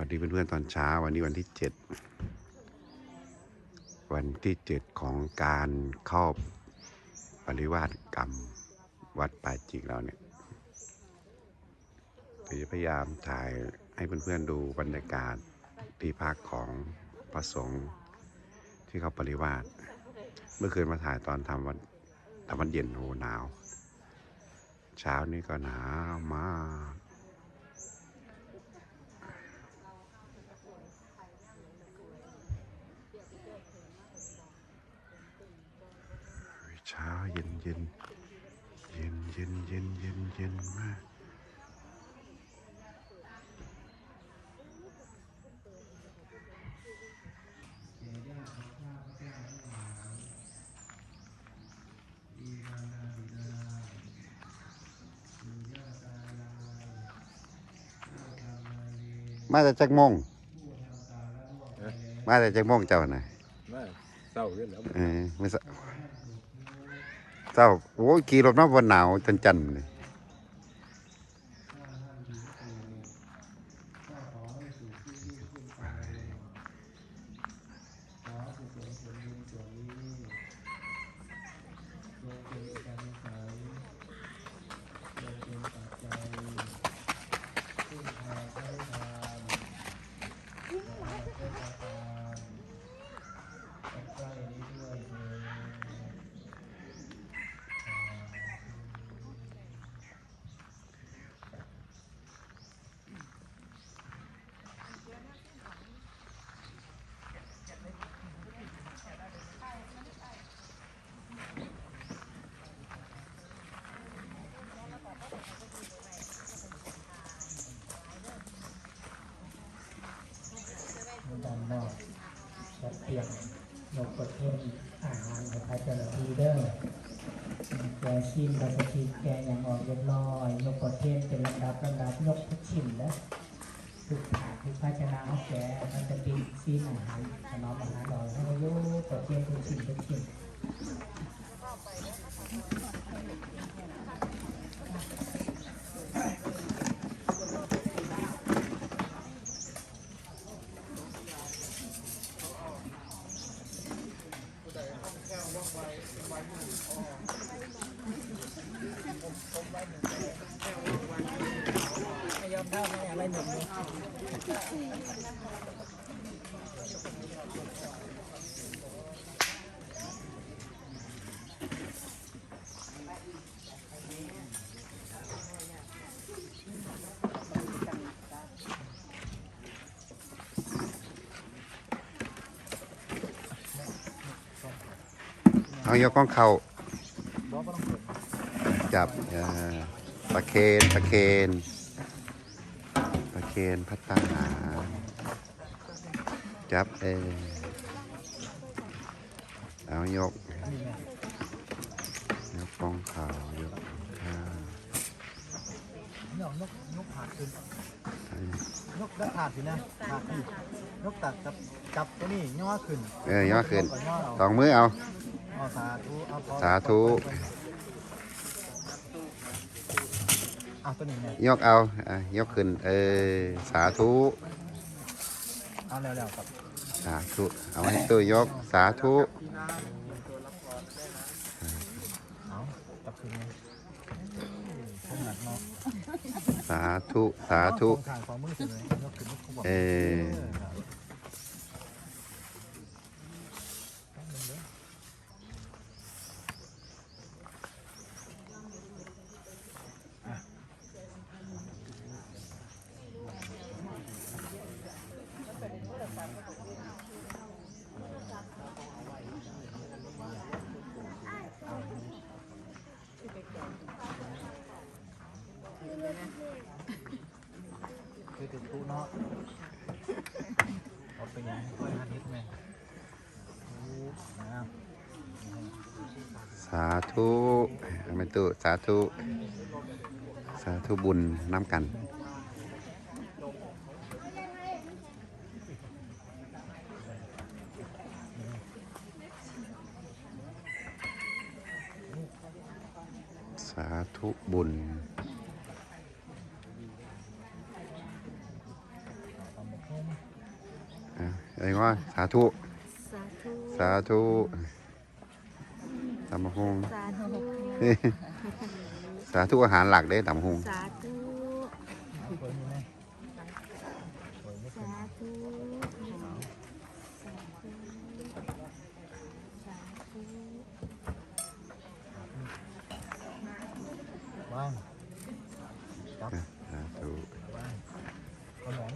วัสดีเพื่อนๆตอนเช้าวันนี้วันที่เจ็ดวันที่เจ็ดของการเข้าปริวาสกรรมวัดป่าจิกเราเนี่ยเดี๋ยวจะพยายามถ่ายให้เพื่อนๆดูบรรยากาศที่พักของพระสงฆ์ที่เขาปริวาสเมื่อคืนมาถ่ายตอนทำวันทำวันเย็นโหหนาว เช้านี้ก็หนาวมาก เช้าเย็นเย็นเย็นเย็นเย็นเย็นเย็นมากมาแต่จักโมงมาแต่จักโมงเจ้าน่ะมาเศร้าเรื่องแล้วเออ ไม่ทราบเจ้าโอ้ยขี่รถมาบนหนาวจันจันเลย ด้านนอกจัด เตียมยกประเทศอาหารของพระเจ้าหน้าที่เด้อแกชิมแล้วก็ชีแกอย่างอ่อนเรียบร้อยยกประเทศเป็นลำดับลำดับยกทุกชิ้นนะทุกถาดทุกภาชนะของแกมันจะเป็นซีนอาหารขนมอาหารอร่อยให้เยกประเทศทุกชิมทุกชิม ไม่ยอมเท่าไม่อะไรหมดเลย เอายกก้องเขาจับเอ่อตะเคนตะเคนตะเคนพัตตาหารจับเออเอายกยกก้องเขายกข้าวยกนกนกผาดขึ้นนกได้ผาดสินะผาดขึ้นนกตัดจับจับตัวนี้ย่อขึ้น เออย่อขึ้นย่อสเอาองมือเอาเอา สาธุเอาพอสาธุเอาตัวนี้เนี่ยยกเอาอะยกขึ้น เออ สาธุ เอาแล้วๆกับ สาธุ เอาให้ตัวยกสาธุเอาจับขึ้นเลยคงหนักเนาะสาธุสาธุขางขวามือสิเลยยกขึ้นยกขึ้นบอกเออคือถึงตู้เนาะเอาไปยังค่อยหานิดไหมโอ้นะ สาธุไม่ตุสาธุ สาธุบุญน้ำกัน สาธุบุญตำบักหุ่เอ้ยว่าสาธุ สาธุ สาธุตำมะฮงสาธุสาธุอาหารหลักเด้ตำมะฮงสาธุเปิดนี่ไหมสาธุสาธุสาธุ วางจับ สาธุ วางขนม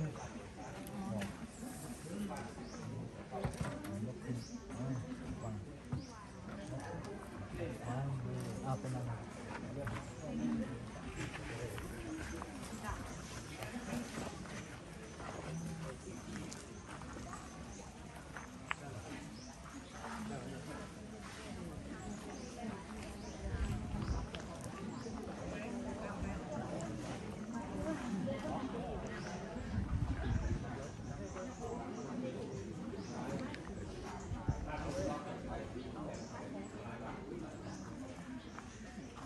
ยกขึ้นวางวางอ่าเป็นอะไร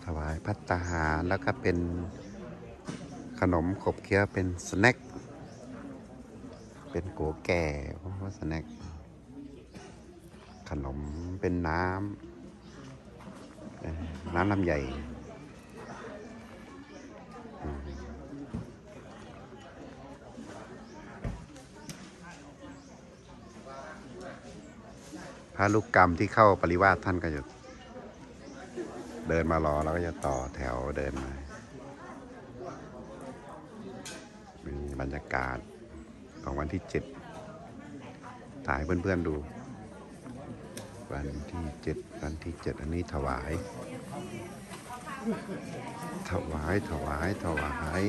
ถวายพัตตาหารแล้วก็เป็นขนมขบเคี้ยวเป็นสแน็ค เป็นโกแก่เพราะว่าสแน็ค ขนมเป็นน้ำน้ำลำใหญ่พระลูกกรรมที่เข้าปริวาสท่านก็จะ เดินมารอแล้วก็จะต่อแถวเดินมามีบรรยากาศของวันที่เจ็ดถ่ายเพื่อนๆดู วันที่เจ็ดวันที่เจ็ดอันนี้ถวาย ถวายถวายถวาย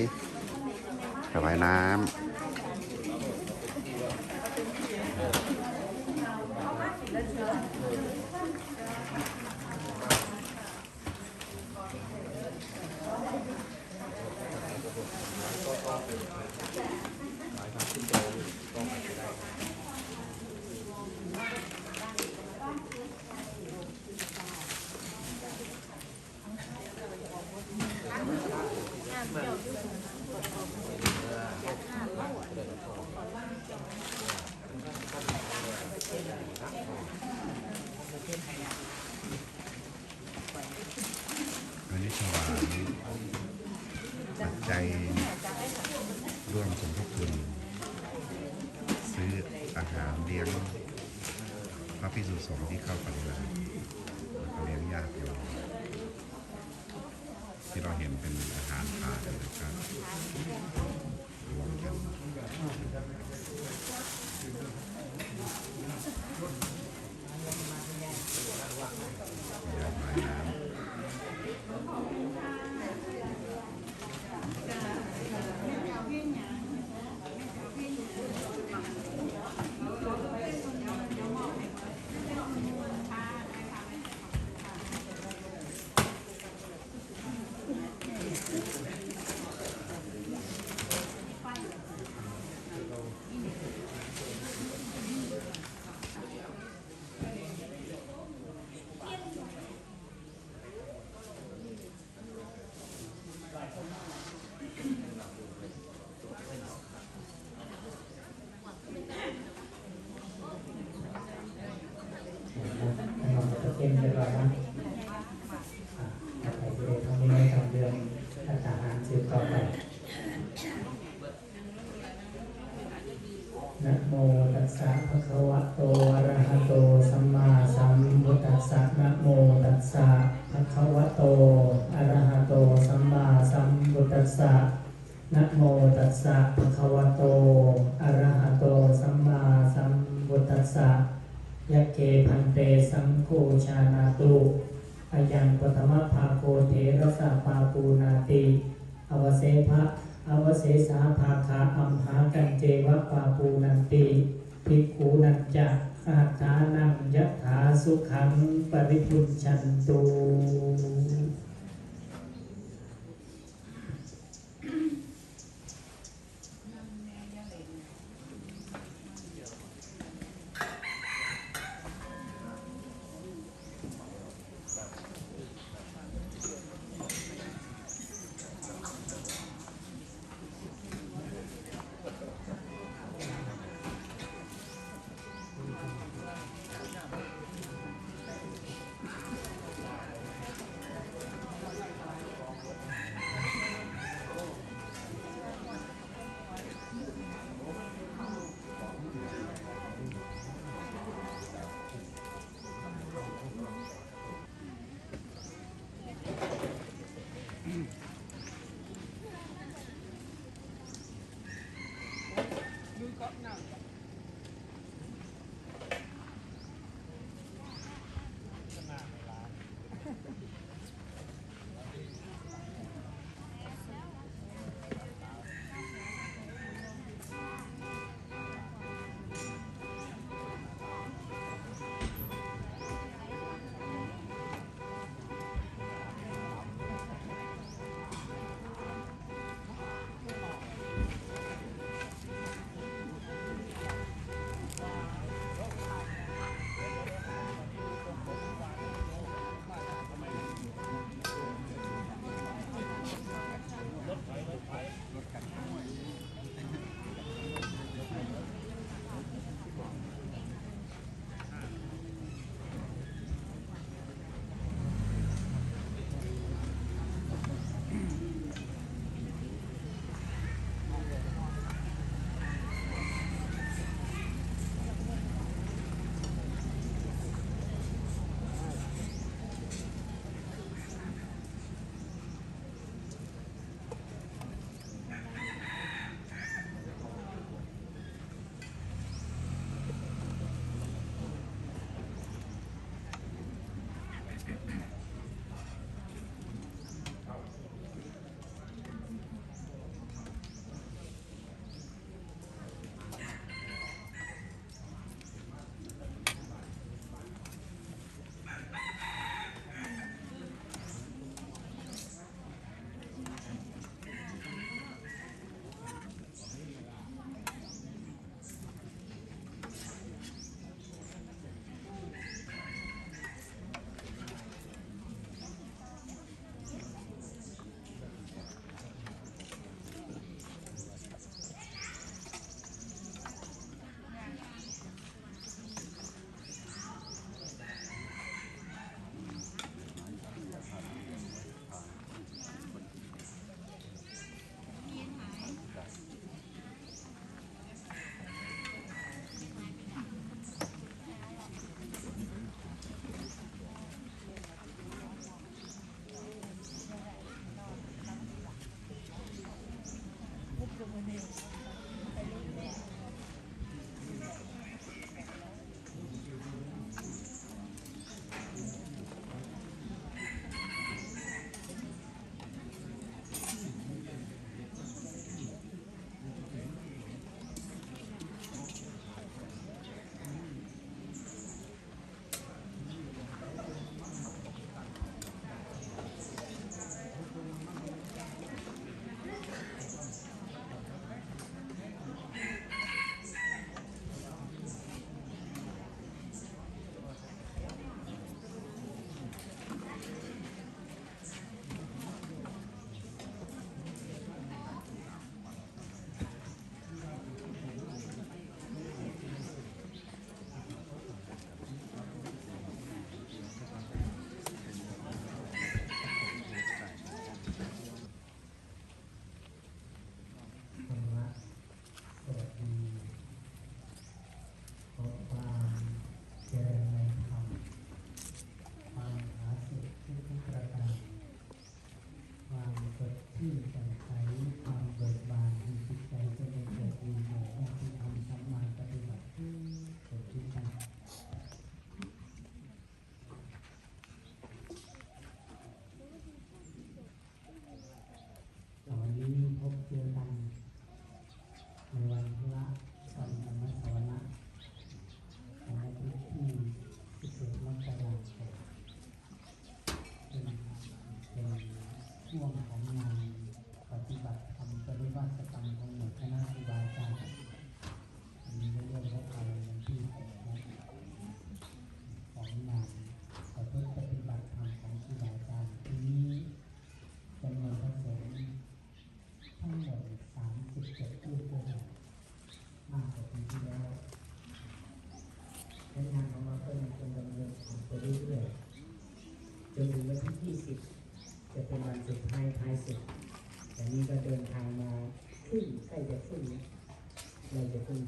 ถวายน้ำ หมายทางขึ้ได้ สุสงที่เข้าปฏิบัติแล้วก็เลี้ยงญาติโยมที่เราเห็นเป็นอาหารถาดนะครับรวมกันยาหมายน้ำ ขนมจะเต็มเรียบร้อยนะอ่าใครจะได้ทำได้ทำเดือนอาหารสืบต่อไป นะโมตัสสะภะคะวะโตอะระหะโตสัมมาสัมพุทธัสสะนะโมตัสสะภะคะวะโตอะระหะโตสัมมาสัมพุทธัสสะนะโมตัสสะภะคะวะโตอะระหะโตสัมมาสัมพุทธัสสะยะเกพันเตสังโฆชานาตุอายังปฐมภาโคเทระสะปาปูนาติอวเสภะ อวเสสาภาคาอัมหากันเจวะปาปูนันติภิกขุนันจะอาทานังยะถา สุขังปริพุชชันตุ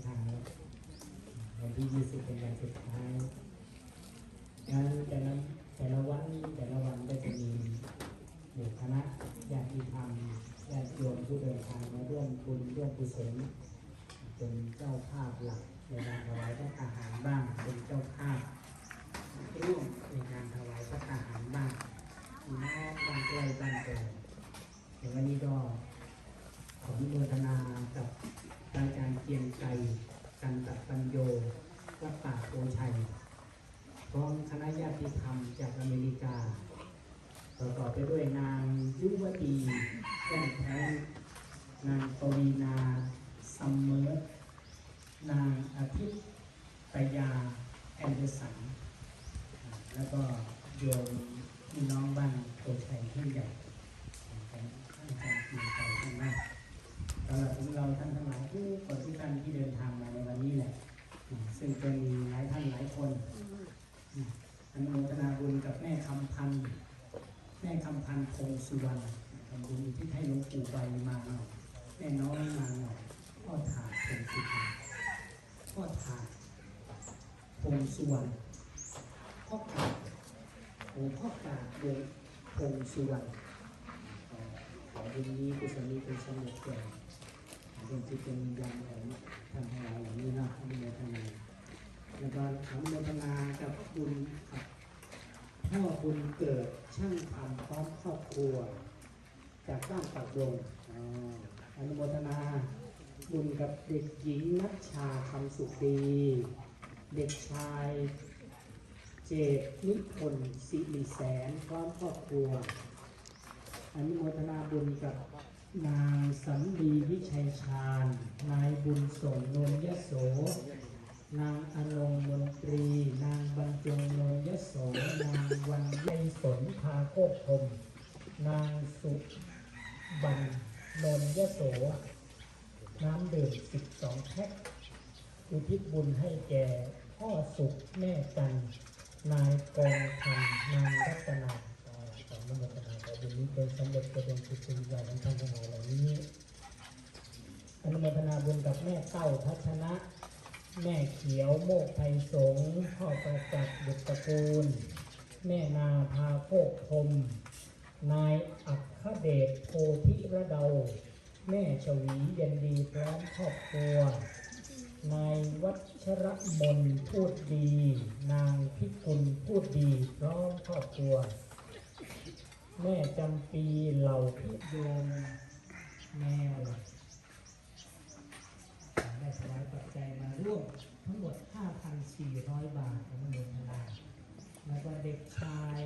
ทางแล้ววันที่20เป็นวันสุดท้ายงานแต่ละแต่ละวันแต่ละวันก็จะมีหมู่คณะญาติธรรมญาติโยมผู้เดินทางมาร่วมบุญร่วมกุศลเป็นเจ้าภาพหลักในการถวายพระอาหารบ้างเป็นเจ้าภาพร่วมในการถวายพระอาหารบ้างมีน้องบ้านใกล้บ้านไกลเดี๋ยววันนี้ก็ขออนุโมทนากับอาจารย์เกียงไกรกันตปัญโยวัดป่าโพชัยพร้อมคณะญาติธรรมจากอเมริกา ประกอบ ไปด้วยนางยุวตีแก้มแท้งนางปวีนาซัมเมอร์นางอาทิตย์ปยาแอนเดอร์สัน แล้วก็โยมพี่น้องบ้านโพชัยท่านใหญ่ของท่านอาจารย์ปีไก่ท่านมากตลอดถึงเราท่านทั้งหลายทุกคนทุกท่านที่เดินทางมาในวันนี้แหละ ซึ่งจะมีหลายท่านหลายคนอนุโมทนาบุญกับแม่คำพันธ์ แม่คำพันธ์พงสุวรรณทำบุญที่ให้หลวงปู่ใบมาหน่อยแม่น้อยมาหน่อยพ่อถาดพงสุวรรณพ่อถาดพงสุวรรณพ่อกาดห ลวงพ่อกาดวงพงสุวรรณขอบุญนี้กุศลนี้เป็นสมุดแก่ดวงจิตดวงวิญญาณของทางหลายเหล่านี้นะอนุโมทนาแล้วก็อนุโมทนากับบุญกับพ่อบุญเกิดช่างทำพร้อมครอบครัว จากบ้านปักดงอ่าอนุโมทนาบุญกับเด็กหญิงนัชชาคำสุขดี เด็กชาย เจตนิพนธ์สิริแสนพร้อมครอบครัวอนุโมทนาบุญกับนางสันดีวิชัยชาญ นายบุญส่งนนยโส นางอนงมนตรี นางบรรจงโนยโส นางวันไยสนพาโคกพรมนางสุบันนนยโส น้ำดื่มสิบสองแพ็คอุทิศบุญให้แก่พ่อสุขแม่จัน นายกองคำนางรัตนาอ่าขออนุโมทนาขอบุญนี้เป็นสำเร็จกระดงจิตวิญญาณของท่านทั้งหลายเหล่านี้อนุโมทนาบุญกับแม่เต้าพัชนะ แม่เขียวโมกไทยสงพ่อประจักษ์บุตรตระกูล แม่นาพาโคกพรมนายอัคคเดชโพธิระเดา แม่ชวีเย็นดีพร้อมครอบครัวนายวัช ชรมนพูดดี นางพิกุลพูดดีพร้อมครอบครัว แม่จำปีเหล่าพิโยมแม่ได้ถวายปัจจัยมาร่วมทั้งหมด 5,400 บาทของมนุษย์นาแล้วก็เด็กชาย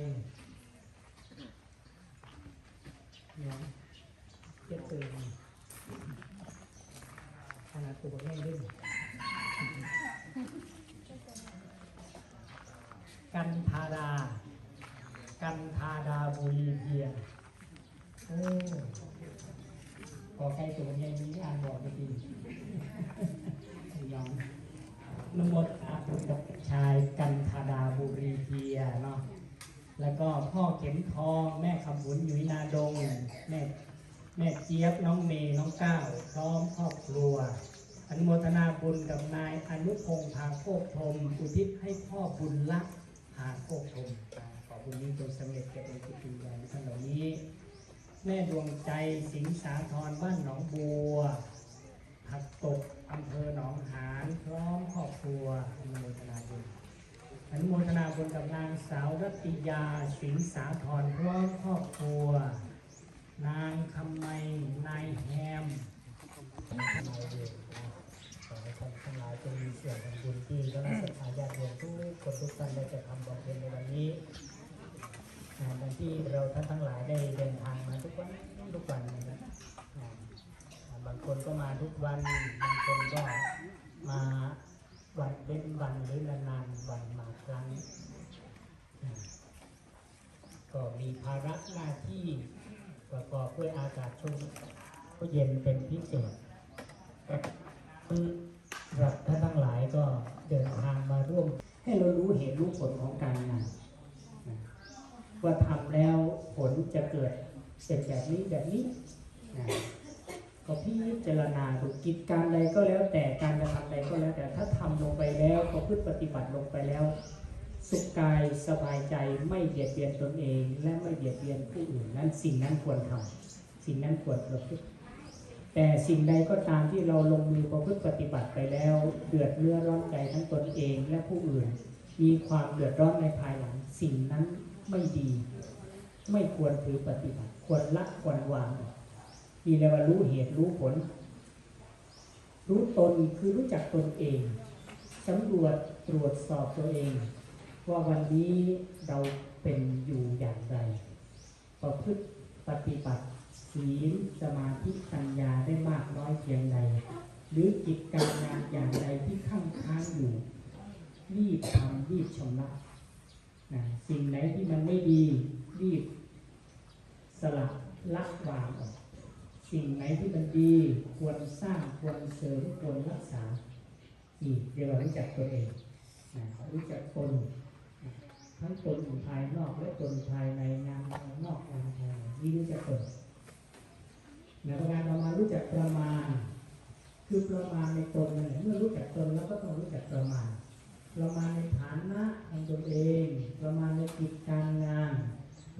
เนี่ยเจ็ดตื่นขนาดตัวแม่เล่น กันธาดา กันธาดาบุรีเพียรโอ้ขอใครตัวใหญ่นี้อ่านบอกไม่ดียอมนโมดอาบุตรชายกันธาดาบุรีเพียเนาะแล้วก็พ่อเข็มทอง แม่คำบุญยู่นาดงแม่แม่เจี๊ยบน้องเมย์น้องก้าวพร้อมครอบครัวอนุโมทนาบุญกับนายอนุพงษ์ทาโคกธมอุทิศให้พ่อบุญละ หาโคกธมขอบุญนี้จงสำเร็จแก่องค์จิตวิญญาณท่านเหล่านี้ แม่ดวงใจสิงสาธรบ้านหนองบัวผักตกอำเภอหนองหานพร้อมครอบครัวอนุโมทนาบุญอนุโมทนาบุญกับนางสาวรัตติยาสิงสาธรพร้อมครอบครัว นางคำไมนายแฮม นายเดชนท่านทั้งหลายจงมีเสียงแห่งบุญที่ก็รักษาญาติโยมทุกคนทุกท่านได้จะทำบำเพ็ญในวันนี้นะดังที่เราท่านทั้งหลายได้เดินทางมาทุกวันทุกวันนะครับบางคนก็มาทุกวันบางคนก็มาวันเว้นวันหรือนานๆวันมาครั้ง ก็มีภาระหน้าที่ประกอบด้วยอากาศช่วงก็เย็นเป็นพิเศษคือ ท่านทั้งหลายก็เดินทางมาร่วม ให้เรารู้เหตุรู้ผลของการงานว่าทำแล้วผลจะเกิดเป็นแบบนี้แบบนี้นะก็พิจารณาดูกิจการใดก็แล้วแต่การกระทำใดก็แล้ว แต่ถ้าทำลงไปแล้วก็พฤติปฏิบัติลงไปแล้ว สุขกายสบายใจไม่เบียดเบียนตนเอง และไม่เบียดเบียนผู้อื่นนั้นสิ่งนั้นควรทำสิ่งนั้นควรประพฤติ แต่สิ่งใดก็ตามที่เราลงมือประพฤติปฏิบัติไปแล้ว เดือดเนื้อร้อนใจทั้งตนเองและผู้อื่น มีความเดือดร้อนในภายหลัง สิ่งนั้นไม่ดี ไม่ควรถือปฏิบัติ ควรละควรวางมีเรียกว่ารู้เหตุรู้ผล รู้ตนคือรู้จักตนเองสำรวจตรวจสอบตัวเอง ว่าวันนี้เราเป็นอยู่อย่างไร ประพฤติปฏิบัติ ศีลสมาธิปัญญาได้มากน้อยเพียงใด หรือกิจการงานอย่างใดที่ข้างค้างอยู่ รีบทำรีบชำระนะสิ่งไหนที่มันไม่ดีรีบสละละวางออกสิ่งไหนที่มันดีควรสร้างควรเสริมควรรักษาอีกเรียกว่ารู้จักตัวเองนะรู้จักตนทั้งตนภายนอกและตนภายในงานภายนอกงานภายในนี่รู้จักตน นประการต่อมารู้จักประมาณ คือประมาณในตนนั่นแหละเมื่อรู้จักตนแล้วก็ต้องรู้จักประมาณ ประมาณในฐานะของตนเอง ประมาณในกิจการงาน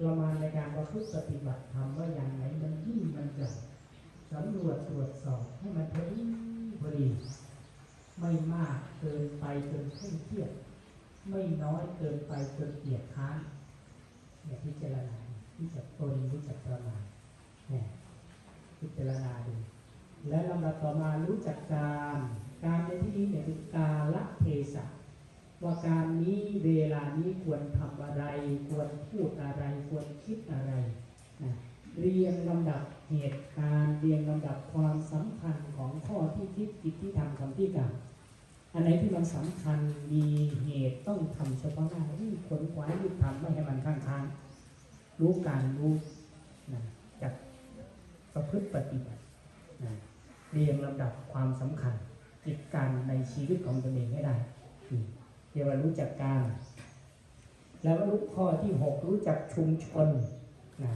ประมาณในการประพฤติปฏิบัติธรรมว่าอย่างไหนมันยิ่งมันใหญ่สำรวจตรวจสอบให้มันพอดีพอดีไม่มากเกินไปจนเคร่งเครียดไม่น้อยเกินไปจนเกียดค้านเนี่ยพิจารณารู้จักตนรู้จักประมาณ พิจารณาดูและลำดับต่อมารู้จักการการในที่นี้เนี่ยคือกาละเทศะว่าการนี้เวลานี้ควรทำอะไร ควรพูดอะไร ควรคิดอะไรนะเรียงลำดับเหตุการณ์เรียงลำดับความสำคัญของข้อที่คิดกิจที่ทำคำที่กล่าวอันไหนที่มันสำคัญมีเหตุต้องทำเฉพาะหน้าที่ขนขวายรีบทำไม่ให้มันค้างๆรู้การรู้นะ ประพฤติปฏิบัตินะเรียงลำดับความสำคัญกิจการในชีวิตของตนเองให้ได้เรียกว่ารู้จักการแล้วรู้ข้อที่หกรู้จักชุมชนนะ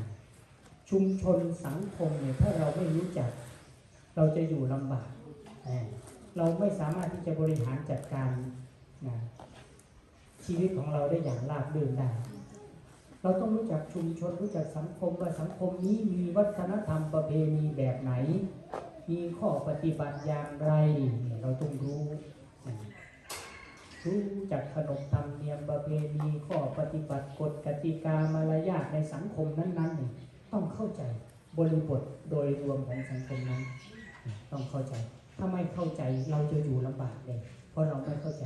ชุมชนสังคมเนี่ยถ้าเราไม่รู้จัก เราจะอยู่ลำบากเอ่อเราไม่สามารถที่จะบริหารจัดการนะชีวิตของเราได้อย่างราบรื่นได้ เราต้องรู้จักชุมชนรู้จักสังคมว่าสังคมนี้มีวัฒนธรรมประเพณีแบบไหน มีข้อปฏิบัติอย่างไร เราต้องรู้รู้จักขนบธรรมเนียมประเพณีข้อปฏิบัติกฎกติกามารยาทในสังคมนั้นๆต้องเข้าใจบริบทโดยรวมของสังคมนั้น ต้องเข้าใจ ถ้าไม่เข้าใจเราจะอยู่ลำบากเลย เพราะเราไม่เข้าใจ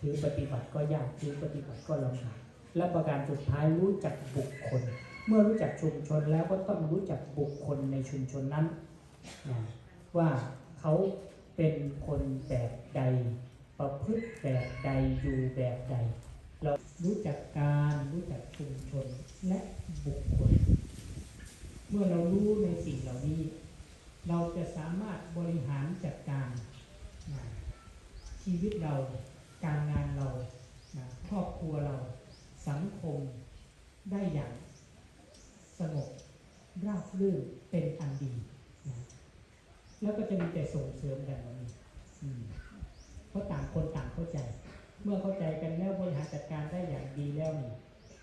ถือปฏิบัติก็ยากถือปฏิบัติก็ลำบาก และประการสุดท้ายรู้จักบุคคล เมื่อรู้จักชุมชนแล้วก็ต้องรู้จักบุคคลในชุมชนนั้นนะว่าเขาเป็นคนแบบใด ประพฤติแบบใดอยู่แบบใด เรารู้จักการรู้จักชุมชนและบุคคล เมื่อเรารู้ในสิ่งเหล่านี้ เราจะสามารถบริหารจัดการชีวิตเราการงานเรานะครอบครัวเราสังคมได้อย่างสงบราบรื่นเป็นอันดีนะแล้วก็จะมีแต่ส่งเสริมกันแบบนี้อืมเพราะต่างคนต่างเข้าใจ เมื่อเข้าใจกันแล้วบริหารจัดการได้อย่างดีแล้วนี่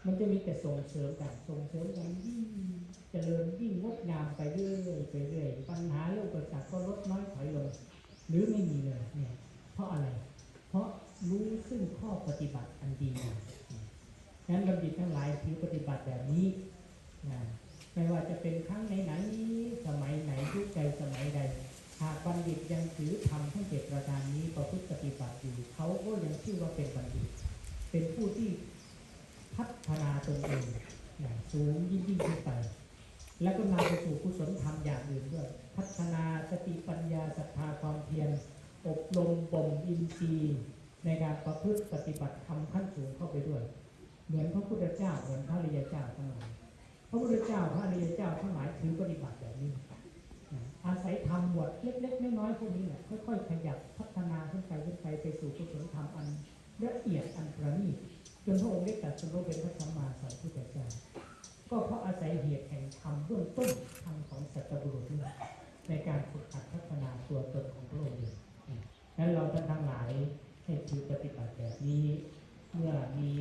มันจะมีแต่ส่งเสริมกันส่งเสริมกันยิ่งเจริญยิ่งงดงามไปเรื่อยไปเรื่อยปัญหาเรื่องอุปสรรคก็ลดน้อยถอยลง หรือไม่มีเลยเนี่ยเพราะอะไร เพราะรู้ซึ่งข้อปฏิบัติอันดีงามงั้นบัณฑิตทั้งหลายถือปฏิบัติแบบนี้นะไม่ว่าจะเป็นครั้งไหนๆสมัยไหนยุคใดสมัยใด หากบัณฑิตยังถือธรรมทั้งเจ็ดประการนี้ประพฤติปฏิบัติอยู่เขาก็ยังชื่อว่าเป็นบัณฑิต เป็นผู้ที่พัฒนาตนเองอย่างสูงยิ่งยิ่งขึ้นไป แล้วก็นำไปสู่กุศลธรรมอย่างอื่นด้วยพัฒนาสติปัญญาศรัทธาความเพียรอบรมบ่มอินทรีย์ในการประพฤติปฏิบัติธรรมขั้นสูงเข้าไปด้วย เหมือนพระพุทธเจ้าเหมือนพระอริยเจ้าทั้งหลายพระพุทธเจ้าพระอริยเจ้าทั้งหลายถือปฏิบัติแบบนี้ อาศัยธรรมหมวดเล็กๆน้อยๆพวกนี้แหละค่อยๆขยับพัฒนาขึ้นไปขึ้นไปไปสู่กุศลธรรมอันละเอียดอันประณีตจนพระองค์ได้ตรัสรู้เป็นพระสัมมาสัมพุทธเจ้าก็เพราะอาศัยเหตุแห่งธรรมเบื้องต้นธรรมของสัตบุรุษนี่ในการฝึกหัดพัฒนาตัวตนของพระองค์เองนั้นเราท่านทั้งหลายให้ถือปฏิบัติแบบนี้ เมื่อมี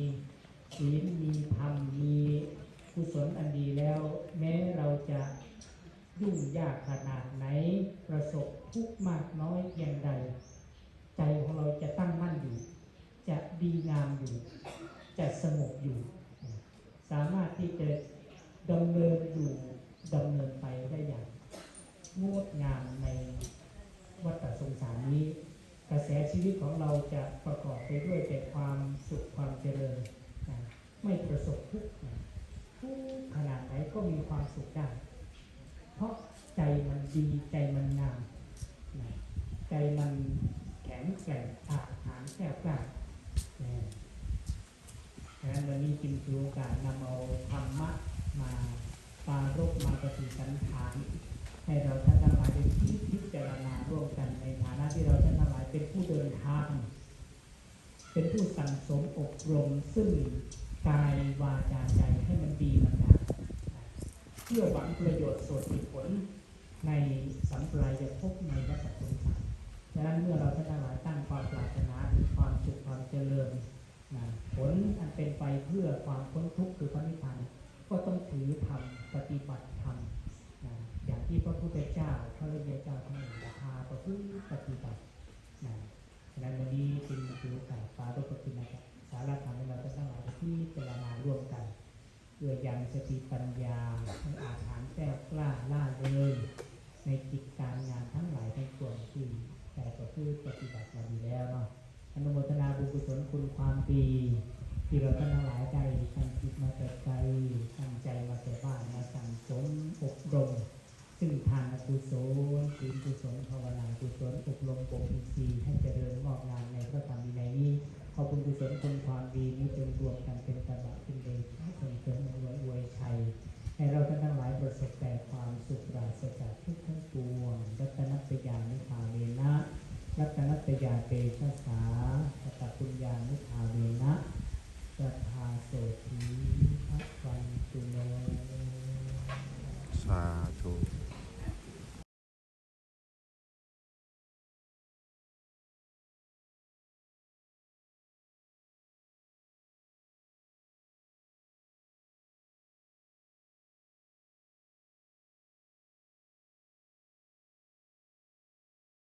ศีลมีธรรมมีกุศลอันดีแล้ว แม้เราจะ ยุ่งยากขนาดไหน ประสบทุกข์มากน้อยเพียงใด ใจของเราจะตั้งมั่นอยู่ จะดีงามอยู่ จะสงบอยู่ สามารถที่จะดำเนินอยู่ดำเนินไปได้อย่างงดงามในวัฏสงสารนี้ กระแสชีวิตของเราจะประกอบไปด้วยแต่ความสุขความเจริญ ไม่ประสบทุกข์ทุกข์ขนาดไหนก็มีความสุขได้ เพราะใจมันดีใจมันงามใจมันแข็งแกร่งอาหารแก้วกล้านะดังนั้นวันนี้จึงถือโอกาสนำเอาธรรมะมาปารบมาปฏิสันฐาน ให้เราท่านทั้งหลายได้คิดพิจารณาร่วมกันในฐานะที่เราท่านทั้งหลายเป็นผู้เดินทาง เป็นผู้สั่งสมอบรมซึ่งกายวาจาใจให้มันดีมันงาม เพื่อหวังประโยชน์ส่วนผลในสัมปรายภพในวัฏสงสารดังนั้นเมื่อเราทั้งหลายตั้งความปรารถนาถึงความสุขความเจริญนะผลอันเป็นไปเพื่อความพ้นทุกข์คือพระนิพพานก็ต้องถือธรรมปฏิบัติธรรมนะอย่างที่พระพุทธเจ้าพระริยเจ้าทั้งหลายพาประพฤติปฏิบัตินะฉะนั้นวันนี้จึงถือโอกาสปารุปกินะครับสาระธรรมให้เราทั้งหลายที่เจรณาร่วมกัน เพื่อยังสติปัญญาให้อาหารแก้วกล้าล่าเลยในกิจการงานทั้งหลายทั้งปวงที่แต่ประพฤติปฏิบัติมาดีแล้วเนาะอนุโมทนาบุญกุศลคุณความดีที่เราท่านทั้งหลายได้ตั้งจิตมาแต่ใจตั้งใจมาแต่บ้านมาสั่งสมอบรม ซึ่งทานกุศลศีลกุศลภาวนากุศลอบรมบ่มอินทรีย์ให้เจริญงอกงามในพระธรรม ขอบคุณกุศลคุณความดีนี้จงรวมกันเป็นตบะเป็นเดชให้ส่งเสริมอวยอวยชัยให้เราท่านทั้งหลายประสบแต่ความสุขปราศจากทุกข์ทั้งปวงรัตนัตยานิพาเวนะรัตนัตยาเตชะสาสัตตปุญญานิพาเวนะสัทธาโสที